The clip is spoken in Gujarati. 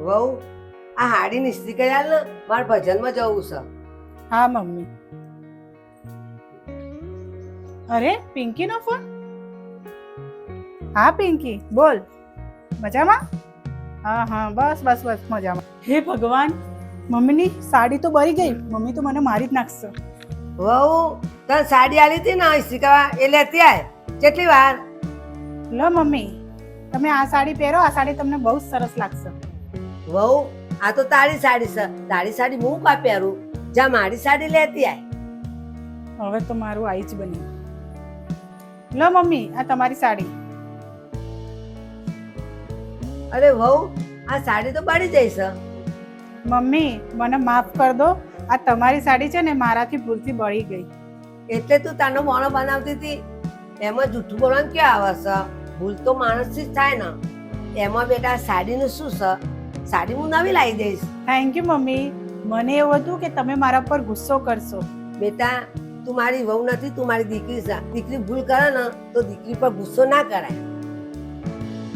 વહુ આ હાડી નિસ્ત્રી કરી આલ ને મારે ભજનમાં જવું છે. હા મમ્મી. અરે પિંકીનો ફોન? હા પિંકી બોલ. મજામાં? હા હા બસ બસ બસ મજામાં. હે ભગવાન મમ્મીની સાડી તો બળી ગઈ. મમ્મી તો મને મારી જ નાખશે. વહુ તને સાડી આલી હતી ને કરવા? એ લેતી આય. કેટલી વાર? લો મમ્મી. તમે આ સાડી પહેરો આ સાડી તમને બહુ સરસ લાગશે. વહુ આ તો તારી સાડી છે તારી સાડી હું કા પહેરું? જા મારી સાડી લેતી આય. હવે તો મારું આઈ જ બન્યું લો મમ્મી આ તમારી સાડી. અરે વહુ આ સાડી તો બળી છે મમ્મી મને માફ કર દો. આ તમારી સાડી છે ને મારાથી ભૂલથી બળી ગઈ. એટલે તું તાનો મોણો બનાવતી હતી. એમાં જૂઠું બોલવાનું ક્યાં આવે છે ભૂલ તો માણસથી જ થાય ને. એમાં બેટા સાડીનું શું છે સાડી હું નવી લાવી દઈશ. Thank you mummy. મને એવું હતું કે તમે મારા પર ગુસ્સો કરશો. બેટા તું મારી વહુ નથી તું મારી દીકરી છે. દીકરી ભૂલ કરે ને તો દીકરી પર ગુસ્સો ના કરાય.